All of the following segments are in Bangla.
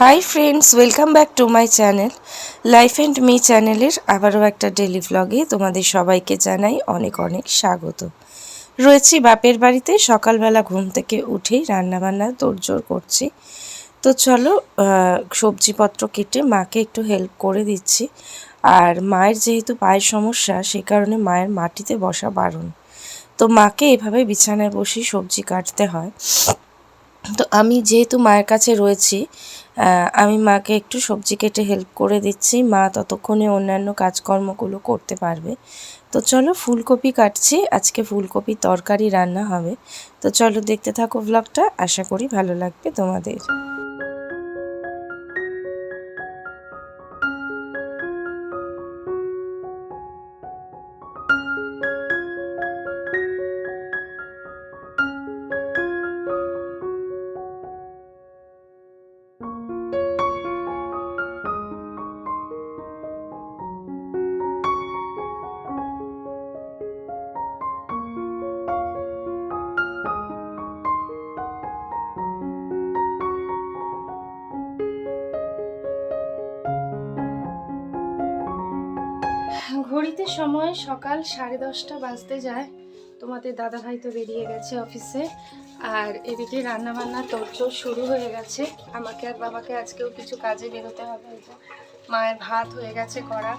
Hi friends welcome back to my channel life and me চ্যানেলের আবারও একটা ডেলি ভ্লগে তোমাদের সবাইকে জানাই অনেক অনেক স্বাগত। রয়েছি বাপের বাড়িতে, সকালবেলা ঘুম থেকে উঠেই রান্নাবান্না তোড়জোড় করছি। তো চলো সবজিপত্র কেটে মাকে একটু হেল্প করে দিচ্ছি। আর মায়ের যেহেতু পায়ের সমস্যা, সে কারণে মায়ের মাটিতে বসা বারণ। তো মাকে এভাবে বিছানায় বসেই সবজি কাটতে হয়। তো আমি যেহেতু মায়ের কাছে রয়েছি আমি মাকে একটু সবজি কেটে হেল্প করে দিচ্ছি। মা ততক্ষণে অন্যান্য কাজকর্মগুলো করতে পারবে। তো চলো ফুলকপি কাটছি। আজকে ফুলকপি তরকারি রান্না হবে। তো চলো দেখতে থাকো ব্লগটা আশা করি ভালো লাগবে তোমাদের। ঘড়িতে সময় সকাল সাড়ে দশটা বাজতে যায়। তোমাদের দাদাভাই তো বেরিয়ে গেছে অফিসে। আর এদিকে রান্না বান্না তোড়জোড় শুরু হয়ে গেছে। আমাকে আর বাবাকে আজকেও কিছু কাজে বেরোতে হবে। মায়ের ভাত হয়ে গেছে করা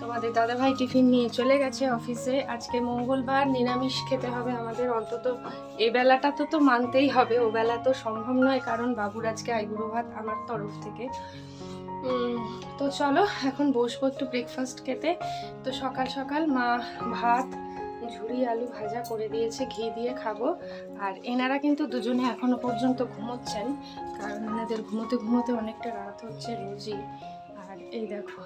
তোমাদের দাদাভাই টিফিন নিয়ে চলে গেছে অফিসে। আজকে মঙ্গলবার নিরামিষ খেতে হবে আমাদের। অন্তত এ বেলাটা তো তো মানতেই হবে। ও বেলা তো সম্ভব নয়, কারণ বাবুর আজকে আইবুড়ো ভাত আমার তরফ থেকে। তো চলো, এখন বসবো একটু ব্রেকফাস্ট খেতে। তো সকাল সকাল মা ভাত, ঝুড়ি, আলু ভাজা করে দিয়েছে, ঘি দিয়ে খাব। আর এনারা কিন্তু দুজনে এখনও পর্যন্ত ঘুমোচ্ছেন, কারণ এনাদের ঘুমোতে ঘুমোতে অনেকটা রাত হচ্ছে রোজই। আর এই দেখো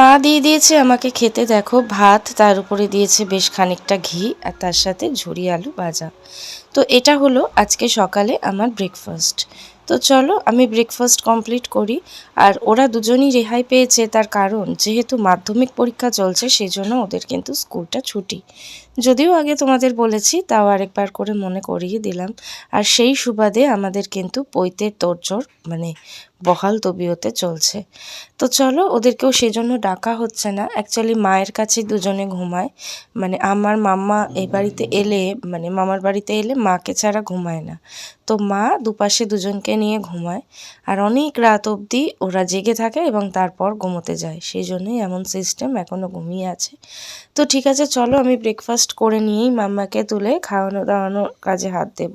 মা দিয়ে দিয়েছে, আমাকে খেতে দেখো। ভাত তার উপরে দিয়েছে বেশ খানিকটা ঘি আর তার সাথে ঝুরি আলু ভাজা। তো এটা হলো আজকে সকালে আমার ব্রেকফাস্ট তো চলো আমি ব্রেকফাস্ট কমপ্লিট করি। আর ওরা দুজনই রেহাই পেয়েছে তার কারণ, যেহেতু মাধ্যমিক পরীক্ষা চলছে, সেজন্য ওদের কিন্তু স্কুলটা ছুটি। যদিও আগে তোমাদের বলেছি, তাও আরেকবার করে মনে করিয়ে দিলাম। আর সেই সুবাদে আমাদের কিন্তু পৈতের তোড়জোড় মানে বহাল তবিয়তে চলছে। তো চলো, ওদেরকেও সেজন্য ডাকা হচ্ছে না। অ্যাকচুয়ালি মায়ের কাছে দুজনে ঘুমায়। মানে আমার মাম্মা এই বাড়িতে এলে মানে মামার বাড়িতে এলে মাকে ছাড়া ঘুমায় না। তো মা দুপাশে দুজনকে নিয়ে ঘুমায়। আর অনেক রাত অবধি ওরা জেগে থাকে এবং তারপর ঘুমোতে যায়। সেই জন্যই এমন সিস্টেম এখনও ঘুমিয়ে আছে। তো ঠিক আছে, চলো আমি ব্রেকফাস্ট করে নিয়েই মাম্মাকে তুলে খাওয়ানো দাওয়ানোর কাজে হাত দেব,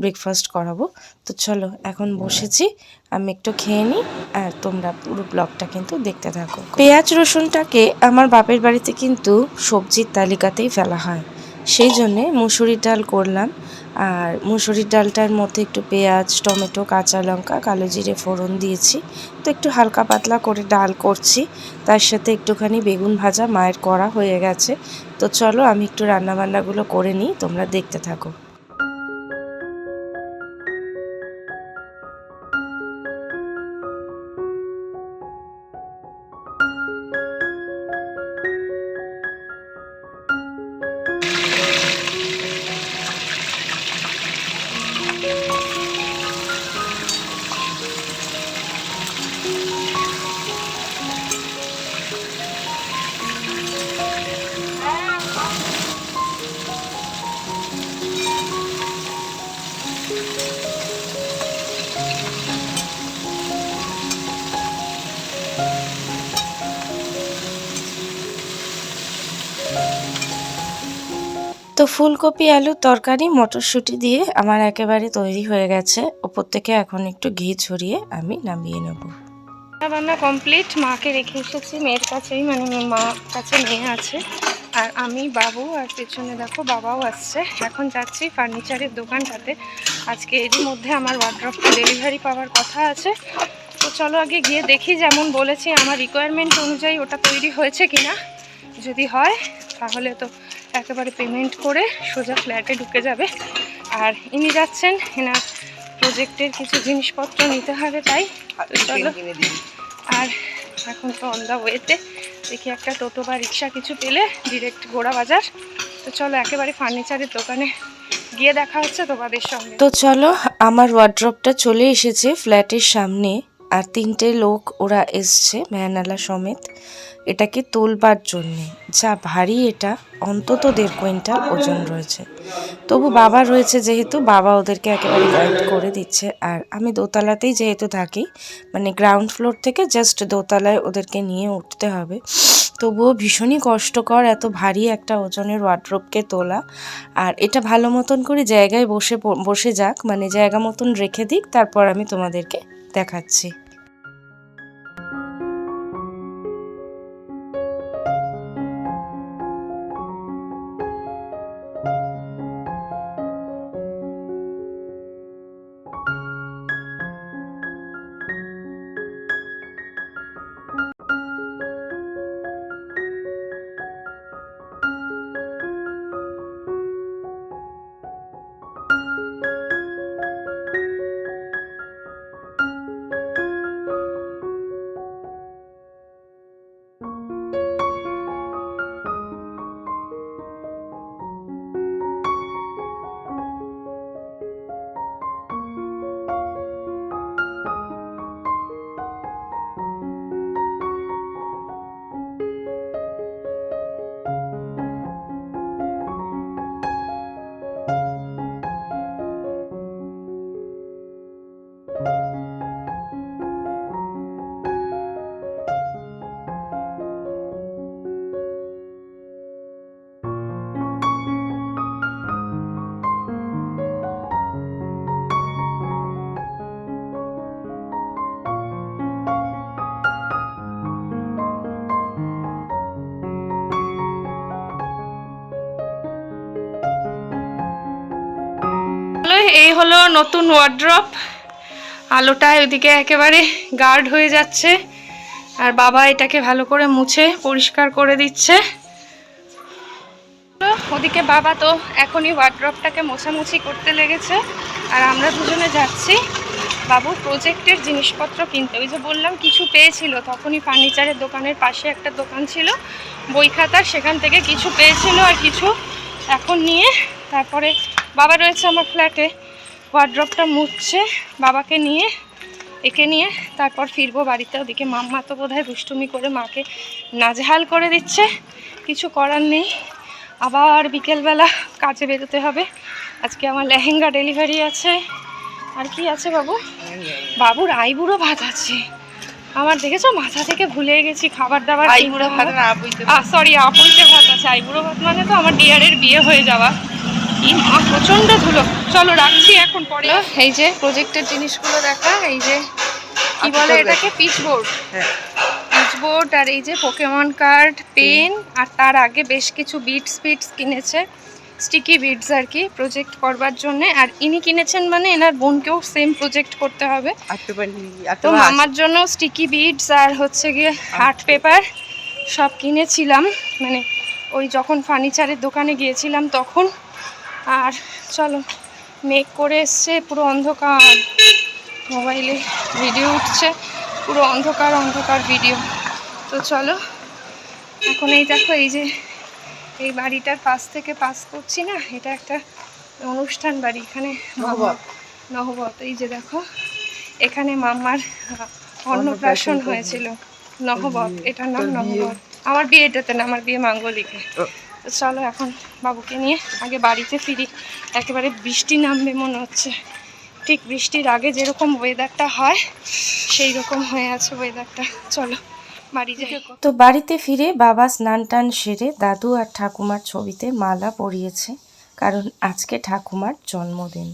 ব্রেকফাস্ট করাবো। তো চলো, এখন বসেছি, আমি একটু খেয়ে নিই, আর তোমরা পুরো ব্লগটা কিন্তু দেখতে থাকো। পেঁয়াজ রসুনটাকে আমার বাপের বাড়িতে কিন্তু সবজির তালিকাতেই ফেলা হয়। সেই জন্যে মুসুরি ডাল করলাম। আর মুসুরি ডালটার মধ্যে একটু পেঁয়াজ, টমেটো, কাঁচা লঙ্কা, কালো জিরে ফোড়ন দিয়েছি। তো একটু হালকা পাতলা করে ডাল করছি। তার সাথে একটুখানি বেগুন ভাজা মায়ের করা হয়ে গেছে। তো চলো আমি একটু রান্নাবান্নাগুলো করে নিই, তোমরা দেখতে থাকো। ফুলকপি আলুর তরকারি, মটরশুঁটি দিয়ে আমার একেবারে তৈরি হয়ে গেছে। ওপর থেকে এখন একটু ঘি ছড়িয়ে আমি নামিয়ে নেব। রান্না কমপ্লিট মাকে রেখে এসেছি, মেয়ের কাছেই মানে মা কাছে মেয়ে আছে। আর আমি, বাবু, আর পেছনে দেখো বাবাও আসছে। এখন যাচ্ছি ফার্নিচারের দোকানটাতে। আজকে এরই মধ্যে আমার ওয়ার্ড্রপটা ডেলিভারি পাওয়ার কথা আছে। তো চলো আগে গিয়ে দেখি যেমন বলেছি আমার রিকোয়ারমেন্ট অনুযায়ী ওটা তৈরি হয়েছে কিনা। যদি হয়, তাহলে তো একেবারে পেমেন্ট করে সোজা ফ্ল্যাটে ঢুকে যাবে। আর ইনি যাচ্ছেন এনার প্রজেক্টের কিছু জিনিসপত্র নিতে হবে তাই। চলো। আর এখন তো অন দ্য ওয়েতে দেখি একটা টোটো বা রিক্সা কিছু পেলে ডিরেক্ট গোড়া বাজার। তো চলো একেবারে ফার্নিচারের দোকানে গিয়ে দেখা হচ্ছে তোমাদের সঙ্গে। তো চলো আমার ওয়ার্ড্রপটা চলে এসেছে ফ্ল্যাটের সামনে। আর তিনটে লোক ওরা এসছে ভ্যানালা সমেত। এটাকে তোলবার জন্যে। যা ভারী এটা, অন্তত দেড় কুইন্টাল ওজন রয়েছে। তবু বাবা রয়েছে যেহেতু, বাবা ওদেরকে একেবারে গাইড করে দিচ্ছে। আর আমি দোতলাতেই যেহেতু থাকি মানে গ্রাউন্ড ফ্লোর থেকে জাস্ট দোতলায় ওদেরকে নিয়ে উঠতে হবে। তবুও ভীষণই কষ্টকর এত ভারী একটা ওজনের ওয়ার্ড্রোপকে তোলা। আর এটা ভালো মতন করে জায়গায় বসে বসে যাক মানে জায়গা মতন রেখে দিক, তারপর আমি তোমাদেরকে দেখাচ্ছি। এই হলো নতুন ওয়ার্ড্রপ আলোটা ওইদিকে একেবারে গার্ড হয়ে যাচ্ছে। আর বাবা এটাকে ভালো করে মুছে, পরিষ্কার করে দিচ্ছে। ওদিকে বাবা তো এখনই ওয়ার্ড্রপটাকে মোছামুছি করতে লেগেছে। আর আমরা দুজনে যাচ্ছি বাবু প্রজেক্টের জিনিসপত্র কিনতে। ওই যে বললাম, কিছু পেয়েছিল। তখনই ফার্নিচারের দোকানের পাশে একটা দোকান ছিল বই খাতার সেখান থেকে কিছু পেয়েছিল আর কিছু এখন নিয়ে তারপরে বাবা রয়েছে আমার ফ্ল্যাটে। ওয়ার্ড্রপটা মুছছে বাবাকে নিয়ে একে নিয়ে তারপর ফিরবো বাড়িতে। ওদিকে মাম্মা তো বোধহয় দুষ্টুমি করে মাকে নাজেহাল করে দিচ্ছে। কিছু করার নেই। আবার বিকেলবেলা কাজে বেরোতে হবে। আজকে আমার লেহেঙ্গা ডেলিভারি আছে। আর কি আছে বাবু? বাবুর আইবুড়ো ভাত আছে। আমার দেখেছ? মাথা থেকে ভুলে গেছি খাবার দাবার আইবুড়ো ভাত। না সরি আপুইতে ভাত আছে। আইবুড়ো ভাত মানে তো আমার ডিয়ারের বিয়ে হয়ে যাওয়া। মা প্রচণ্ড ধুলো। চলো রাখছি এখন পরে। এই যে প্রজেক্টের জিনিসগুলো দেখা এই যে কি বলে এটাকে? পিচ বোর্ড হ্যাঁ। পিচবোর্ড আর এই যে পোকেমন কার্ড পেন আর তার আগে বেশ কিছু বিটস বিটস কিনেছে। স্টিকি বিডস আর কি প্রজেক্ট করবার জন্য। আর ইনি কিনেছেন মানে এনার বোনকেও সেম প্রজেক্ট করতে হবে। তো মামার জন্য স্টিকি বিডস আর হচ্ছে গিয়ে আর্ট পেপার সব কিনেছিলাম। মানে ওই যখন ফার্নিচারের দোকানে গিয়েছিলাম তখন। আর চলো মেক করে এসছে পুরো অন্ধকার। মোবাইলে ভিডিও উঠছে পুরো অন্ধকার অন্ধকার ভিডিও তো চলো এখন এই দেখো এই যে এই বাড়িটার পাশ থেকে পাস করছি না এটা একটা অনুষ্ঠান বাড়ি এখানে নহবত। এই যে দেখো এখানে মাম্মার অন্নপ্রাশন হয়েছিল নহবত এটার নাম বিয়ে? নহবত আমার বিয়েটাতে না আমার বিয়ে মাঙ্গলিকে। তো চলো এখন বাবুকে নিয়ে আগে বাড়িতে ফিরি একেবারে বৃষ্টি নামবে মনে হচ্ছে। ঠিক বৃষ্টির আগে যেরকম ওয়েদারটা হয় সেই রকম হয়ে আছে ওয়েদারটা চলো। তো বাড়িতে ফিরে বাবা স্নান টান সেরে দাদু আর ঠাকুমার ছবিতে মালা পরিয়েছে, কারণ আজকে ঠাকুমার জন্মদিন।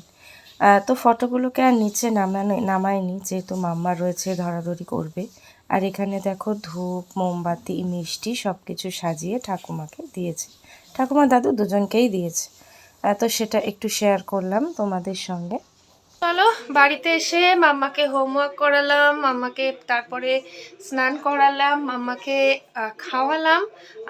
তো ফটোগুলোকে আর নিচে নামানো, নামায়নি, যেহেতু মাম্মা রয়েছে, ধরাধরি করবে। আর এখানে দেখো ধূপ, মোমবাতি, মিষ্টি সব কিছু সাজিয়ে ঠাকুমাকে দিয়েছে। ঠাকুমা দাদু দুজনকেই দিয়েছে। তো সেটা একটু শেয়ার করলাম তোমাদের সঙ্গে। চলো, বাড়িতে এসে মাম্মাকে হোমওয়ার্ক করালাম, মাম্মাকে তারপরে স্নান করালাম, মাম্মাকে খাওয়ালাম।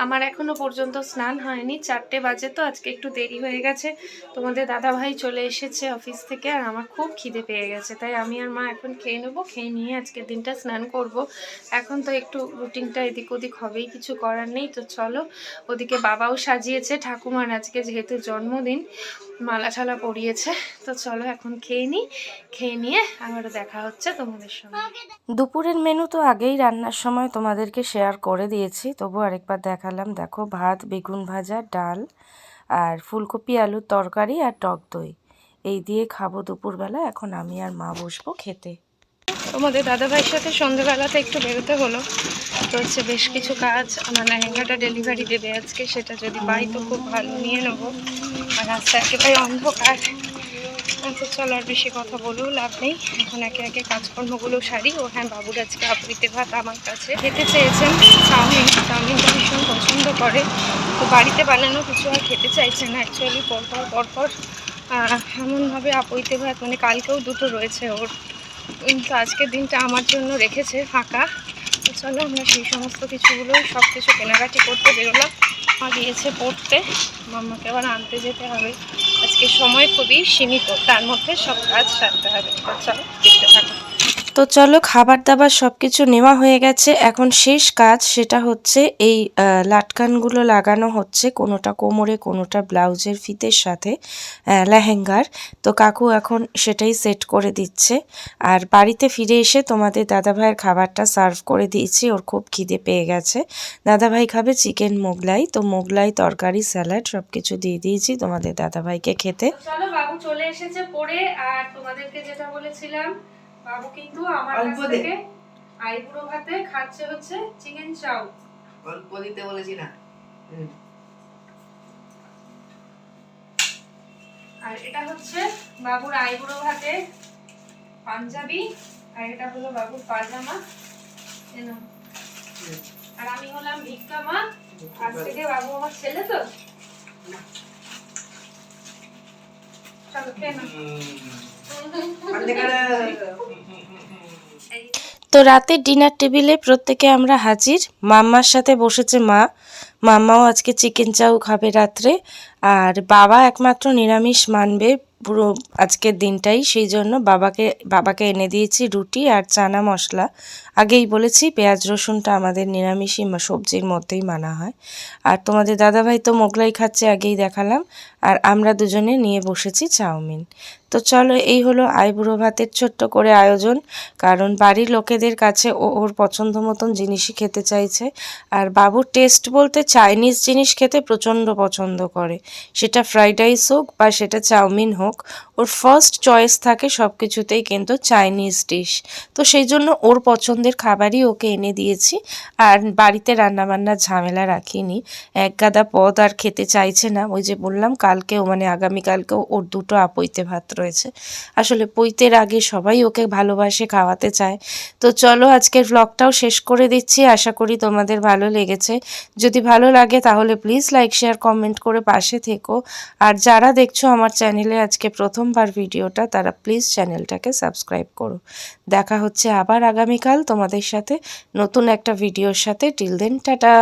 আমার এখনও পর্যন্ত স্নান হয়নি, চারটে বাজে তো, আজকে একটু দেরি হয়ে গেছে। তোমাদের দাদা ভাই চলে এসেছে অফিস থেকে আর আমার খুব খিদে পেয়ে গেছে, তাই আমি আর মা এখন খেয়ে নেব, খেয়ে নিয়ে আজকের দিনটা স্নান করব। এখন তো একটু রুটিনটা এদিক ওদিক হবেই, কিছু করার নেই, তো চলো, ওদিকে বাবাও সাজিয়েছে, ঠাকুমার আজকে যেহেতু জন্মদিন মালা ঠালা পরিয়েছে তো চলো এখন খেয়ে নিই খেয়ে নিয়ে আমার দেখা হচ্ছে তোমাদের সঙ্গে। দুপুরের মেনু তো আগেই রান্নার সময় তোমাদেরকে শেয়ার করে দিয়েছি, তবু আরেকবার দেখালাম। দেখো, ভাত, বেগুন ভাজা, ডাল, আর ফুলকপি, আলুর তরকারি আর টক দই। এই দিয়ে খাব দুপুরবেলা, এখন আমি আর মা বসবো খেতে। তোমাদের দাদাভাইয়ের সাথে সন্ধ্যেবেলাতে একটু বেরোতে হলো। তো হচ্ছে বেশ কিছু কাজ, আমার লেহেঙ্গাটা ডেলিভারি দেবে আজকে, সেটা যদি পাই তো খুব ভালো, নিয়ে নেব। আর রাস্তা একেবারে অন্ধকার। তো চলো আর বেশি কথা বলেও লাভ নেই। এখন একে একে কাজকর্মগুলো সারি। ও হ্যাঁ বাবুর আজকে আবৃত্তি ভাত আমার কাছে। খেতে চেয়েছেন চাউমিন। চাউমিনটা ভীষণ পছন্দ করে। তো বাড়িতে বানানো কিছু আর খেতে চাইছে না অ্যাকচুয়ালি পরপর পরপর। এমনভাবে আপইতে ভাত মানে কালকেও দুটো রয়েছে ওর। কিন্তু আজকের দিনটা আমার জন্য রেখেছে ফাঁকা। তো চলো আমরা সেই সমস্ত কিছুগুলো সব কিছু কেনাকাটি করতে বেরোলাম। মা গিয়েছে পড়তে। মাম্মাকে আবার আনতে যেতে হবে। আজকে সময় খুবই সীমিত, তার মধ্যে সব কাজ সারতে হবে। চলো। তো চলো খাবার দাবার সব কিছু নেওয়া হয়ে গেছে। এখন শেষ কাজ সেটা হচ্ছে এই লাটকানগুলো লাগানো হচ্ছে কোনোটা কোমরে, কোনোটা ব্লাউজের ফিতের সাথে লেহেঙ্গার। তো কাকু এখন সেটাই সেট করে দিচ্ছে। আর বাড়িতে ফিরে এসে তোমাদের দাদাভাইয়ের খাবারটা সার্ভ করে দিয়েছি, ওর খুব খিদে পেয়ে গেছে। দাদাভাই খাবে চিকেন মোগলাই, তো মোগলাই, তরকারি, স্যালাড সব কিছু দিয়ে দিয়েছি তোমাদের দাদাভাইকে খেতে। চলো বাবু চলে এসেছে পড়ে, আর তোমাদেরকে যেটা বলেছিলাম বাবু কিন্তু আমার কাছ থেকে আইবুড়ো ভাতে খাচ্ছে হচ্ছে চিকেন চাউ। অল্প দিতে বলেছি না। আর এটা হচ্ছে বাবুর আইবুড়ো ভাতে পাঞ্জাবি আর এটা হলো বাবুর পাজামা আর আমি হলাম ভিক্ষা মা। আজ থেকে বাবু আমার ছেলে তো। চলো খেয়ে তো রাতে ডিনার টেবিলে প্রত্যেকে আমরা হাজির। মাম্মার সাথে বসেছে মা। মাম্মাও আজকে চিকেন চাউ খাবে রাত্রে। আর বাবা একমাত্র নিরামিষ মানবে। পুরো আজকের দিনটাই, সেই জন্য বাবাকে বাবাকে এনে দিয়েছি রুটি আর চানা মশলা। আগেই বলেছি, পেঁয়াজ, রসুনটা আমাদের নিরামিষই সবজির মধ্যেই মানা হয়। আর তোমাদের দাদাভাই তো মোগলাই খাচ্ছে, আগেই দেখালাম। আর আমরা দুজনে নিয়ে বসেছি চাউমিন। তো চলো, এই হলো আইবুড়ো ভাতের ছোট্ট করে আয়োজন। কারণ বাড়ির লোকেদের কাছে ও ওর পছন্দ মতন জিনিসই খেতে চাইছে। আর বাবুর টেস্ট বলতে চাইনিজ জিনিস খেতে প্রচণ্ড পছন্দ করে। সেটা ফ্রাইড রাইস হোক বা সেটা চাউমিন হোক ওর ফার্স্ট চয়েস থাকে সব কিছুতেই কিন্তু চাইনিজ ডিশ তো সেই জন্য ওর পছন্দের খাবারই ওকে এনে দিয়েছি। আর বাড়িতে রান্নাবান্নার ঝামেলা রাখিনি। এক গাদা পদ আর খেতে চাইছে না। ওই যে বললাম, কালকেও মানে আগামীকালকেও ওর দুটো আপইতে ভাত রয়েছে। আসলে পৈতের আগে সবাই ওকে ভালোবাসে, খাওয়াতে চায়। তো চলো আজকের ব্লগটাও শেষ করে দিচ্ছি। আশা করি তোমাদের ভালো লেগেছে। যদি ভালো লাগে তাহলে প্লিজ লাইক শেয়ার কমেন্ট করে পাশে থেকো। আর যারা দেখছ আমার চ্যানেলে আজকে প্রথমবার ভিডিওটা, তারা প্লিজ চ্যানেলটাকে সাবস্ক্রাইব করো। দেখা হচ্ছে আবার আগামীকাল তোমাদের সাথে নতুন একটা ভিডিওর সাথে। Till then tata!